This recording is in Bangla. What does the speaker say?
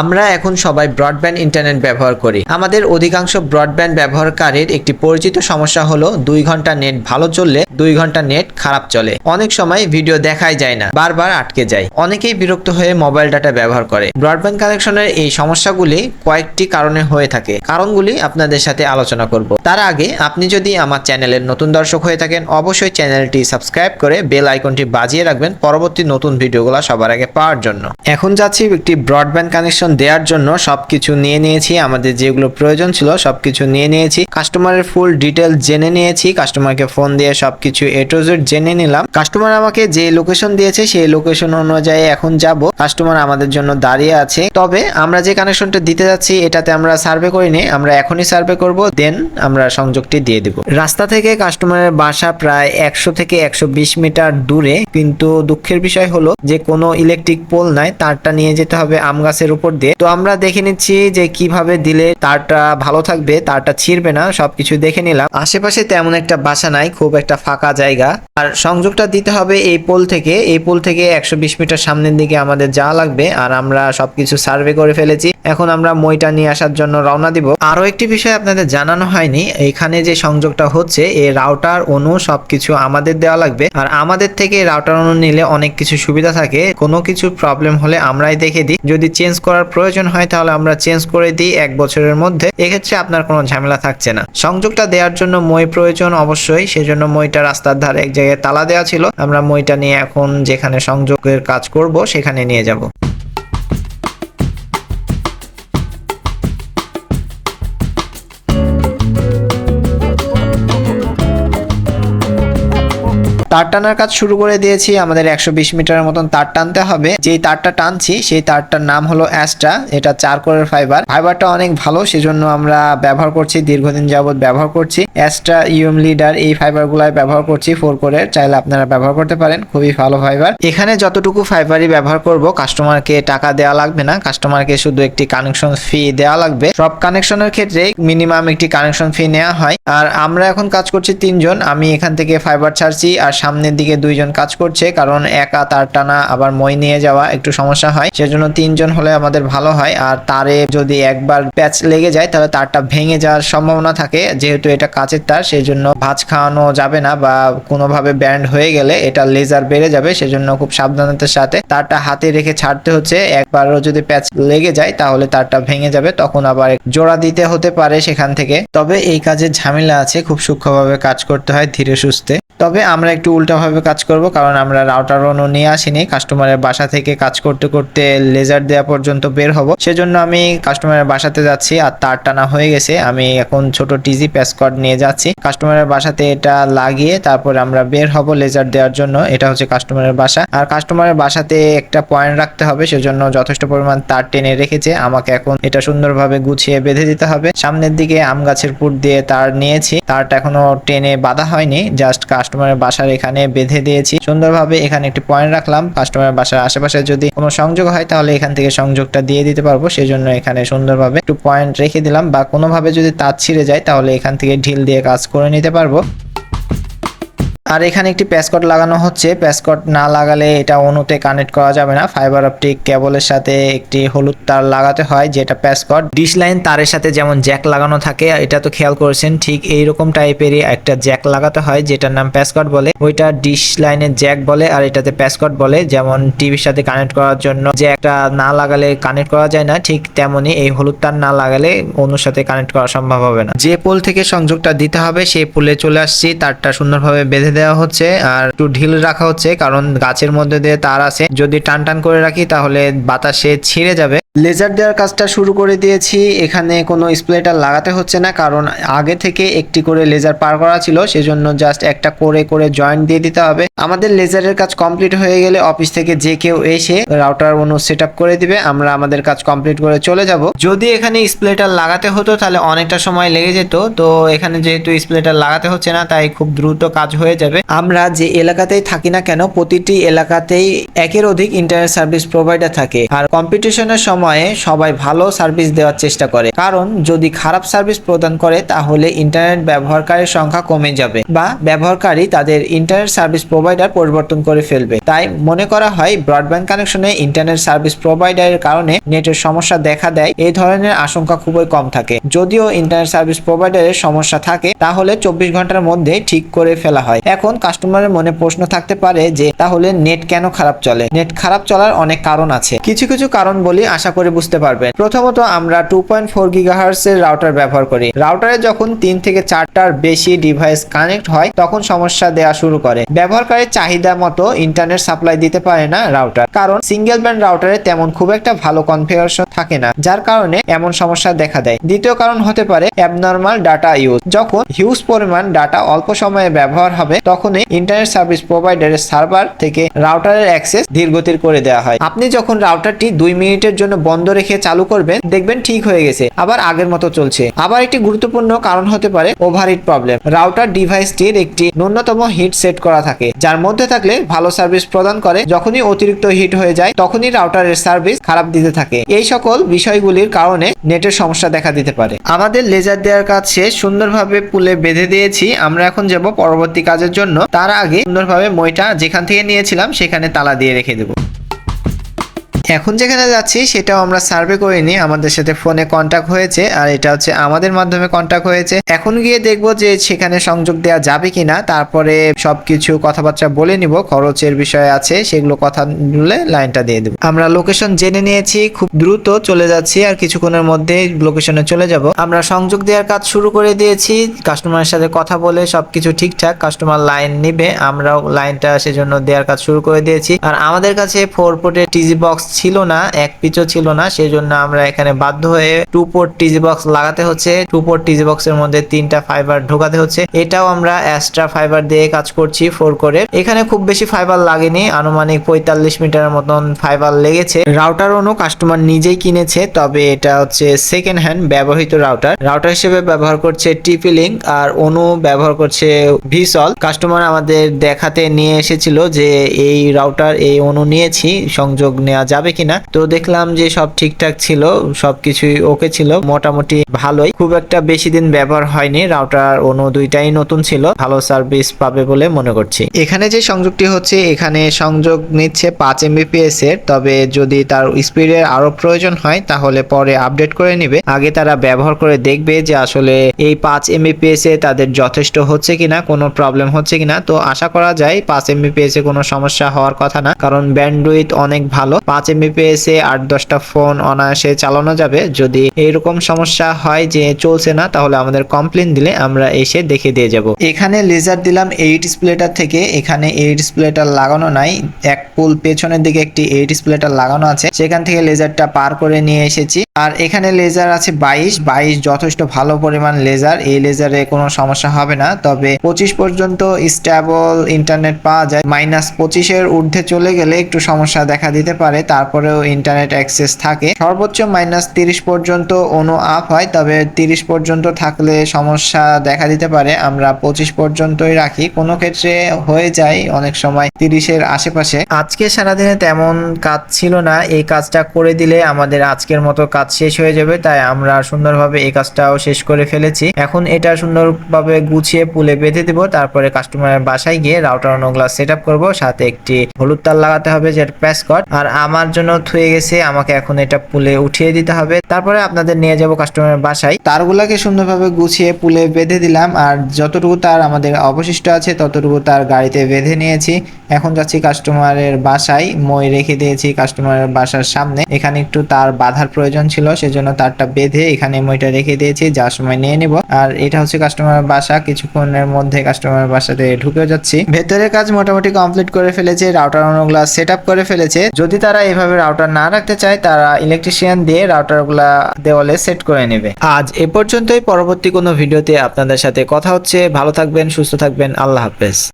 আমরা এখন সবাই ব্রডব্যান্ড ইন্টারনেট ব্যবহার করি। আমাদের অধিকাংশ ব্রডব্যান্ড ব্যবহারকারীর একটি পরিচিত সমস্যা হলো দুই ঘণ্টা নেট ভালো চললে দুই ঘণ্টা নেট খারাপ চলে। অনেক সময় ভিডিও দেখাই যায় না, বারবার আটকে যায়। অনেকেই বিরক্ত হয়ে মোবাইল ডাটা ব্যবহার করে। ব্রডব্যান্ড কানেকশনের এই সমস্যাগুলি কয়েকটি কারণে হয়ে থাকে। কারণগুলি আপনাদের সাথে আলোচনা করব। তার আগে আপনি যদি আমার চ্যানেলের নতুন দর্শক হয়ে থাকেন, অবশ্যই চ্যানেলটি সাবস্ক্রাইব করে বেল আইকনটি বাজিয়ে রাখবেন পরবর্তী নতুন ভিডিওগুলো সবার আগে পাওয়ার জন্য। এখন যাচ্ছি একটি ব্রডব্যান্ড কানেকশন দেওয়ার জন্য সবকিছু নিয়ে নিয়েছি। আমাদের যেগুলো প্রয়োজন ছিল সবকিছু নিয়ে নিয়েছি। কাস্টমারের ফুল ডিটেল জেনে নিয়েছি। কাস্টমারকে ফোন দিয়ে সবকিছু এ টু জেড জেনে নিলাম। কাস্টমার আমাকে যে লোকেশন দিয়েছে, সেই লোকেশন অনুযায়ী এখন যাব। কাস্টমার আমাদের জন্য দাঁড়িয়ে আছে। তবে আমরা যে কানেকশনটা দিতে যাচ্ছি, এটাতে আমরা সার্ভে করিনি। আমরা এখনই সার্ভে করব দেন আমরা সংযোগটি দিয়ে দিব। রাস্তা থেকে কাস্টমারের বাসা প্রায় একশো থেকে একশো বিশ মিটার দূরে। কিন্তু দুঃখের বিষয় হলো যে কোনো ইলেকট্রিক পোল নাই, তারটা নিয়ে যেতে হবে আম গাছের উপর দিয়ে তো আমরা দেখে নিচ্ছি যে কীভাবে দিলে তারটা ভালো থাকবে, তারটা ছিঁড়বে না, সবকিছু দেখে নিলাম। আশেপাশে তেমন একটা বাসা নাই, খুব একটা ফাঁকা জায়গা। আর সংযোগটা দিতে হবে এই পোল থেকে। এই পোল থেকে একশো বিশ মিটার সামনের দিকে আমাদের যাওয়া লাগবে, আর আমরা সবকিছু সার্ভে করে ফেলেছি। এখন আমরা মইটা নিয়ে আসার জন্য রওনা দিব। আরও একটি বিষয় আপনাদের জানানো হয়নি, এখানে যে সংযোগটা হচ্ছে, এই রাউটার অনু সবকিছু আমাদের দেওয়া লাগবে। আর আমাদের থেকে রাউটার অনু নিলে অনেক কিছু সুবিধা থাকে। কোনো কিছু প্রবলেম হলে আমরাই দেখে দিই। যদি চেঞ্জ করার প্রয়োজন হয়, তাহলে আমরা চেঞ্জ করে দিই এক বছরের মধ্যে। এক্ষেত্রে আপনার কোনো ঝামেলা থাকছে না। সংযোগটা দেওয়ার জন্য মই প্রয়োজন অবশ্যই, সেজন্য মইটা রাস্তার ধারে এক জায়গায় তালা দেওয়া ছিল। আমরা মইটা নিয়ে এখন যেখানে সংযোগের কাজ করব, সেখানে নিয়ে যাব। তার টানার কাজ শুরু করে দিয়েছি। আমাদের একশো বিশ মিটারের মতন তার টানতে হবে। যেই তারটা টানছি, সেই তারটার নাম হলো অ্যাস্ট্রা এটা চার কোরের ফাইবার। ফাইবারটা অনেক ভালো, সেজন্য আমরা ব্যবহার করছি, দীর্ঘদিন যাবত ব্যবহার করছি। অ্যাস্ট্রা ইউএম লিডার, এই ফাইবার গুলাই ব্যবহার করছি, ফোর কোরের। চাইলে আপনারা ব্যবহার করতে পারেন, খুবই ভালো ফাইবার। এখানে যতটুকু ফাইবারই ব্যবহার করব, কাস্টমারকে টাকা দেওয়া লাগবে না। কাস্টমারকে শুধু একটি কানেকশন ফি দেওয়া লাগবে। সব কানেকশনের ক্ষেত্রে মিনিমাম একটি কানেকশন ফি নেওয়া হয়। আর আমরা এখন কাজ করছি তিনজন। আমি এখান থেকে ফাইবার ছাড়ছি, আর সামনের দিকে দুইজন কাজ করছে, কারণ একা তার টানা আবার মই নিয়ে যাওয়া একটু সমস্যা হয়। সেজন্য তিনজন হলে আমাদের ভালো হয়। আর তারে যদি একবার প্যাচ লেগে যায়, তাহলে তারটা ভেঙে যাওয়ার সম্ভাবনা থাকে। যেহেতু এটা কাচের তার সেই জন্য ভাঁজ খাওয়ানো যাবে না বা কোনোভাবে ব্যান্ড হয়ে গেলে এটা লেজার বেড়ে যাবে। সেজন্য খুব সাবধানতার সাথে তারটা হাতে রেখে ছাড়তে হচ্ছে। একবারও যদি প্যাচ লেগে যায়, তাহলে তারটা ভেঙে যাবে। তখন আবার জোড়া দিতে হতে পারে সেখান থেকে। তবে এই কাজের ঝামেলা আছে। খুব সূক্ষ্মভাবে কাজ করতে হয় ধীরে সুস্থে। তবে আমরা একটু উল্টাভাবে কাজ করব, কারণ আমরা রাউটার অনু নিয়ে আসিনি। কাস্টমারের বাসা থেকে কাজ করতে করতে লেজার দেওয়া পর্যন্ত বের হব। সেজন্য আমি কাস্টমারের বাসাতে যাচ্ছি, আর তার টানা হয়ে গেছে। আমি এখন ছোট টিজি প্যাসকট নিয়ে যাচ্ছি। কাস্টমারের বাসাতে এটা লাগিয়ে তারপর আমরা বের হব লেজার দেওয়ার জন্য। এটা হচ্ছে কাস্টমারের বাসা। আর কাস্টমারের বাসাতে একটা পয়েন্ট রাখতে হবে, সেজন্য যথেষ্ট পরিমাণ তার টেনে রেখেছে। আমাকে এখন এটা সুন্দরভাবে গুছিয়ে বেঁধে দিতে হবে। সামনের দিকে আম গাছের পুর দিয়ে তার নিয়েছি। তারটা এখনও টেনে বাঁধা হয়নি জাস্ট কাস্টমারের বাসার এখানে বেঁধে দিয়েছি। সুন্দরভাবে এখানে একটি পয়েন্ট রাখলাম। কাস্টমারের বাসার আশেপাশে যদি কোনো সংযোগ হয়, তাহলে এখান থেকে সংযোগটা দিয়ে দিতে পারব। সেজন্য এখানে সুন্দরভাবে একটু পয়েন্ট রেখে দিলাম বা কোনোভাবে যদি তার ছিঁড়ে যায়, তাহলে এখান থেকে ঢিল দিয়ে কাজ করে নিতে পারব। আর এখানে একটি প্যাসকট লাগানো হচ্ছে। প্যাসকট না লাগালে এটা অনুতে কানেক্ট করা যাবে না। ফাইবার অপটিক কেবলের সাথে একটি হলুদ তার লাগাতে হয়, যেটা প্যাসকট ডিশ লাইন তারের সাথে যেমন জ্যাক লাগানো থাকে, এটা তো খেয়াল করেছেন, ঠিক এইরকম টাইপেরই একটা জ্যাক লাগাতে হয়, যেটার নাম প্যাসকট বলে। ওইটা ডিশ লাইনের জ্যাক বলে আর এটাতে প্যাসকট বলে, যেমন টিভির সাথে কানেক্ট করার জন্য জ্যাকটা না লাগালে কানেক্ট করা যায় না, ঠিক তেমনি এই হলুদ তার না লাগালে অনুর সাথে কানেক্ট করা সম্ভব হবে না। যে পোল থেকে সংযোগটা দিতে হবে, সেই পোলে চলে আসছি, তারটা সুন্দরভাবে বেঁধে দেওয়া হচ্ছে আর একটু ঢিল রাখা হচ্ছে, কারণ গাছের মধ্যে দিয়ে তার আছে। যদি টান টান করে রাখি, তাহলে বাতাসে ছিঁড়ে যাবে। লেজার দেওয়ার কাজটা শুরু করে দিয়েছি। এখানে কোনো স্প্লেটার লাগাতে হচ্ছে না, কারণ আগে থেকে একটি করে লেজার পার করা ছিল, সেজন্য জাস্ট একটা করে করে জয়েন্ট দিয়ে দিতে হবে। আমাদের লেজারের কাজ কমপ্লিট হয়ে গেলে অফিস থেকে যে কেউ এসে রাউটার অনু সেট করে দিবে, আমরা আমাদের কাজ কমপ্লিট করে চলে যাব। যদি এখানে স্প্লেটার লাগাতে হতো, তাহলে অনেকটা সময় লেগে যেত। তো এখানে যেহেতু স্প্লেটার লাগাতে হচ্ছে না, তাই খুব দ্রুত কাজ হয়ে যায়। যাবে আমরা যে এলাকাতেই থাকি না কেন, প্রতিটি এলাকাতেই একের অধিক ইন্টারনেট সার্ভিস প্রোভাইডার থাকে। আর কম্পিটিশনের সময়ে সবাই ভালো সার্ভিস দেওয়ার চেষ্টা করে। কারণ, যদি খারাপ সার্ভিস প্রদান করে, তাহলে ইন্টারনেট ব্যবহারকারীর সংখ্যা কমে যাবে বা ব্যবহারকারী তাদের ইন্টারনেট সার্ভিস প্রোভাইডার পরিবর্তন করে ফেলবে। তাই মনে করা হয় ব্রডব্যান্ড কানেকশনে ইন্টারনেট সার্ভিস প্রোভাইডারের কারণে নেটের সমস্যা দেখা দেয়। এই ধরনের আশঙ্কা খুবই কম থাকে। যদিও ইন্টারনেট সার্ভিস প্রোভাইডারের সমস্যা থাকে, তাহলে চব্বিশ ঘণ্টার মধ্যে ঠিক করে ফেলা হয়। এখন কাস্টমারের মনে প্রশ্ন থাকতে পারে যে, তাহলে নেট কেন খারাপ চলে? নেট খারাপ চলার অনেক কারণ আছে। কিছু কিছু কারণ বলি আশা করি বুঝতে পারবেন। প্রথমত, আমরা টু পয়েন্ট ফোর গিগাহার্স এর রাউটার ব্যবহার করি। রাউটারে যখন তিন থেকে চারটার বেশি ডিভাইস কানেক্ট হয়, তখন সমস্যা দেওয়া শুরু করে। ব্যবহারকারীর চাহিদা মতো ইন্টারনেট সাপ্লাই দিতে পারে না রাউটার কারণ সিঙ্গেল ব্যান্ড রাউটারে তেমন খুব একটা ভালো কনফিগারেশন থাকে না, যার কারণে এমন সমস্যা দেখা দেয়। দ্বিতীয় কারণ হতে পারে অ্যাবনর্মাল ডাটা ইউজ যখন হিউজ পরিমাণ ডাটা অল্প সময়ে ব্যবহার হবে তখনই ইন্টারনেট সার্ভিস প্রোভাইডারের সার্ভার থেকে রাউটারের অ্যাক্সেস ধীরগতির করে দেওয়া হয়। আপনি যখন রাউটারটি দুই মিনিটের জন্য বন্ধ রেখে চালু করবেন, দেখবেন ঠিক হয়ে গেছে, আবার আগের মতো চলছে। আবার একটি গুরুত্বপূর্ণ কারণ হতে পারে ওভারহিট প্রবলেম রাউটার ডিভাইসটির একটি ন্যূনতম হিট সেট করা থাকে, যার মধ্যে থাকলে ভালো সার্ভিস প্রদান করে। যখনই অতিরিক্ত হিট হয়ে যায়, তখনই রাউটারের সার্ভিস খারাপ দিতে থাকে। এই সকল বিষয়গুলির কারণে নেটের সমস্যা দেখা দিতে পারে। আমাদের লেজার দেওয়ার কাজ শেষ। সুন্দরভাবে পুলে বেঁধে দিয়েছি। আমরা এখন যাব পরবর্তী কাজের জন্য তার আগে সুন্দরভাবে মইটা যেখান থেকে নিয়েছিলাম সেখানে তালা দিয়ে রেখে দেবো। এখন যেখানে যাচ্ছি, সেটাও আমরা সার্ভে করিনি আমাদের সাথে ফোনে কন্ট্যাক্ট হয়েছে, আর এটা হচ্ছে আমাদের মাধ্যমে কন্ট্যাক্ট হয়েছে। এখন গিয়ে দেখব যে সেখানে সংযোগ দেওয়া যাবে কিনা, তারপরে সবকিছু কথাবার্তা বলে নিব, খরচের বিষয় আছে, সেগুলো কথা বলে লাইনটা দিয়ে দেবো। আমরা লোকেশন জেনে নিয়েছি, খুব দ্রুত চলে যাচ্ছি, আর কিছুক্ষণের মধ্যে লোকেশনে চলে যাব। আমরা সংযোগ দেওয়ার কাজ শুরু করে দিয়েছি কাস্টমারের সাথে কথা বলে সবকিছু ঠিকঠাক কাস্টমার লাইন নিবে, আমরাও লাইনটা সেজন্য দেওয়ার কাজ শুরু করে দিয়েছি। আর আমাদের কাছে ফোর পোর্টের টিজি বক্স ছিল না, এক পিচও ছিল না, সেজন্য আমরা এখানে বাধ্য হয়ে টু পোর্ট টিজি বক্স লাগাতে হচ্ছে। টু পোর্ট টিজি বক্সের মধ্যে তিনটা ফাইবার ঢোকাতে হচ্ছে। এটাও আমরা এক্সট্রা ফাইবার দিয়ে কাজ করছি ফোর করে এখানে খুব বেশি ফাইবার লাগেনি, আনুমানিক পঁয়তাল্লিশ মিটারের মতন ফাইবার লেগেছে। রাউটার অনু কাস্টমার নিজেই কিনেছে, তবে এটা হচ্ছে সেকেন্ড হ্যান্ড ব্যবহৃত রাউটার রাউটার হিসেবে ব্যবহার করছে টিপি লিঙ্ক আর অনু ব্যবহার করছে ভিসল কাস্টমার আমাদের দেখাতে নিয়ে এসেছিল যে এই রাউটার এই অনু নিয়েছি, সংযোগ নেওয়া যাবে কিনা? তো দেখলাম যে সব ঠিকঠাক ছিল, সবকিছুই ওকে ছিল, মোটামুটি ভালোই। খুব একটা বেশি দিন ব্যবহার হয়নি রাউটার অনু দুইটাই নতুন ছিল, ভালো সার্ভিস পাবে বলে মনে করছি। এখানে যে সংযোগটি হচ্ছে, এখানে সংযোগ নিচ্ছে পাঁচ এমবিপিএস এর, তবে যদি তার স্পিডের আরও প্রয়োজন হয়, তাহলে পরে আপডেট করে নিবে। আগে তারা ব্যবহার করে দেখবে যে আসলে এই পাঁচ এমবিপিএস এ তাদের যথেষ্ট হচ্ছে কিনা, কোনো প্রবলেম হচ্ছে কিনা। তো আশা করা যায়, পাঁচ এমবিপিএস এ কোনো সমস্যা হওয়ার কথা না, কারণ ব্যান্ডউইথ অনেক ভালো। পাঁচ এমবিপিএস আট, দশটা ফোন অনায়াসে চালানো যাবে। যদি এরকম সমস্যা হয় যে চলছে না, তাহলে আমাদের কমপ্লেন দিলে আমরা এসে দেখে দিয়ে যাব। এখানে লেজার দিলাম এই ডিসপ্লেটার থেকে। এখানে এই ডিসপ্লেটার লাগানো নাই। এক পুল পেছনের দিকে একটি এই ডিসপ্লেটার লাগানো আছে। সেখান থেকে লেজারটা পার করে নিয়ে এসেছি। আর এখানে লেজার আছে বাইশ। বাইশ যথেষ্ট ভালো পরিমাণ লেজার এই লেজারে কোনো সমস্যা হবে না। তবে পঁচিশ পর্যন্ত স্ট্যাবল ইন্টারনেট পাওয়া যায়। মাইনাস পঁচিশের ঊর্ধ্বে চলে গেলে একটু সমস্যা দেখা দিতে পারে। তারপরেও ইন্টারনেট অ্যাক্সেস থাকে। সর্বোচ্চ মাইনাস তিরিশ পর্যন্ত অনু আপ হয়। তবে তিরিশ পর্যন্ত থাকলে সমস্যা দেখা দিতে পারে। আমরা পঁচিশ পর্যন্তই রাখি। কোনো ক্ষেত্রে হয়ে যায় অনেক সময় তিরিশের আশেপাশে। আজকে সারাদিনে তেমন কাজ ছিল না। এই কাজটা করে দিলে আমাদের আজকের মতো কাজ শেষ হয়ে যাবে, তাই আমরা সুন্দরভাবে এই কাজটাও শেষ করে ফেলেছি। এখন এটা সুন্দরভাবে গুছিয়ে পুলে বেঁধে দিব, তারপরে কাস্টমারের বাসায় গিয়ে রাউটার অনুগুলা সেট আপ করব, সাথে একটি হলুদ তার লাগাতে হবে, যেটা প্যাস কট আর আমার জন্য থুয়ে গেছে, আমাকে এখন এটা পুলে উঠিয়ে দিতে হবে। তারপরে আপনাদের নিয়ে যাব কাস্টমারের বাসায়। তারগুলাকে সুন্দরভাবে গুছিয়ে পুলে বেঁধে দিলাম, আর যতটুকু তার আমাদের অবশিষ্ট আছে, ততটুকু তার গাড়িতে বেঁধে নিয়েছি। এখন যাচ্ছি কাস্টমারের বাসায়। মই রেখে দিয়েছি কাস্টমারের বাসার সামনে। এখানে একটু তার বাধার প্রয়োজন ছিল, সেজন্য তারটা বেঁধে এখানে মইটা রেখে দিয়েছি যার সময় নিয়ে নিব। আর এটা হচ্ছে কাস্টমারের বাসা। কিছুক্ষণের মধ্যে কাস্টমারের বাসাতে ঢুকে যাচ্ছি। ভেতরের কাজ মোটামুটি কমপ্লিট করে ফেলেছে রাউটার অনুগুলা সেট করে ফেলেছে। যদি তারা এভাবে রাউটার না রাখতে চায়, তারা ইলেকট্রিশিয়ান দিয়ে রাউটারগুলা দেওয়ালে সেট করে নেবে। আজ এ পর্যন্তই। পরবর্তী কোনো ভিডিওতে আপনাদের সাথে কথা হচ্ছে। ভালো থাকবেন, সুস্থ থাকবেন। আল্লাহ হাফেজ।